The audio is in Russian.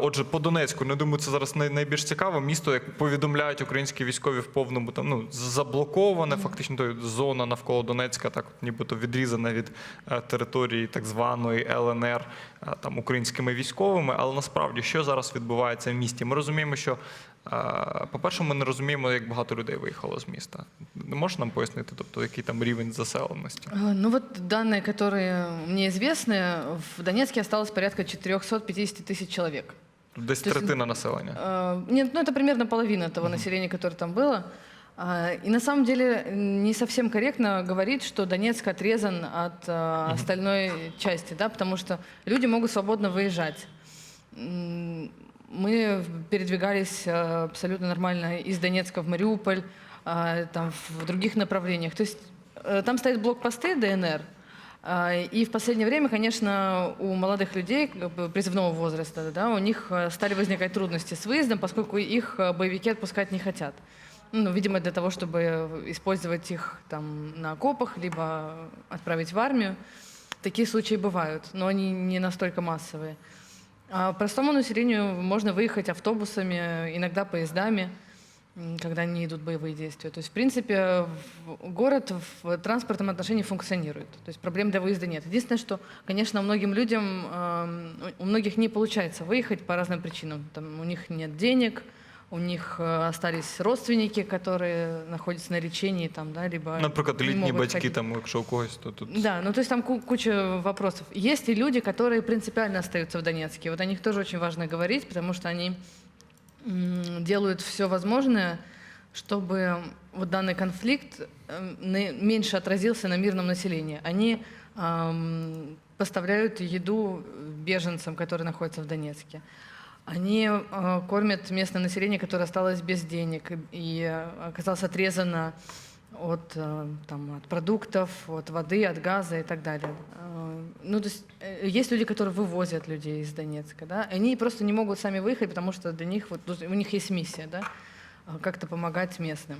Отже, по Донецьку, не думаю, це зараз най- найбільш цікаве Місто, як повідомляють українські військові в повному там ну заблоковане, фактично то зона навколо Донецька, так нібито відрізана від е, території так званої ЛНР е, там українськими військовими. Але насправді що зараз відбувається в місті? Ми розуміємо, що по-перше, ми не розуміємо, як багато людей виїхало з міста. Не можеш нам пояснити, тобто який там рівень заселеності? Э, Ну вот данные, которые мне известны, в Донецке осталось порядка 450 тысяч человек. Десь То есть- третина населення. Э, Нет, ну это примерно половина того населения, которое там было. А, И на самом деле не совсем корректно говорить, что Донецк отрезан от а, остальной части, да, потому что люди могут свободно выезжать. Мы передвигались а, абсолютно нормально из Донецка в Мариуполь, а, там в других направлениях. То есть э, там стоят блокпосты ДНР, И в последнее время, конечно, у молодых людей призывного возраста, да, у них э, стали возникать трудности с выездом, поскольку их э, боевики отпускать не хотят. Ну, видимо, для того, чтобы использовать их там на окопах, либо отправить в армию. Такие случаи бывают, но они не настолько массовые. А простому населению можно выехать автобусами, иногда поездами, когда не идут боевые действия. То есть, в принципе, город в транспортном отношении функционирует. То есть проблем для выезда нет. Единственное, что, конечно, многим людям, у многих не получается выехать по разным причинам. Там, у них нет денег, у них э, остались родственники, которые находятся на лечении, там, да, либо Наприклад, не літні батьки, ходить. там, якщо у когось, то тут Да, ну то есть там ку- куча вопросов. Есть и люди, которые принципиально остаются в Донецке. Вот о них тоже очень важно говорить, потому что они делают все возможное, чтобы вот данный конфликт эм, меньше отразился на мирном населении. Они поставляют еду беженцам, которые находятся в Донецке. Они э, кормят местное население, которое осталось без денег и, э, оказалось отрезано от, э, там, от продуктов, от воды, от газа и так далее. Ну, то есть есть люди, которые вывозят людей из Донецка, да, они просто не могут сами выехать, потому что для них, вот, у них есть миссия, да, как-то помогать местным.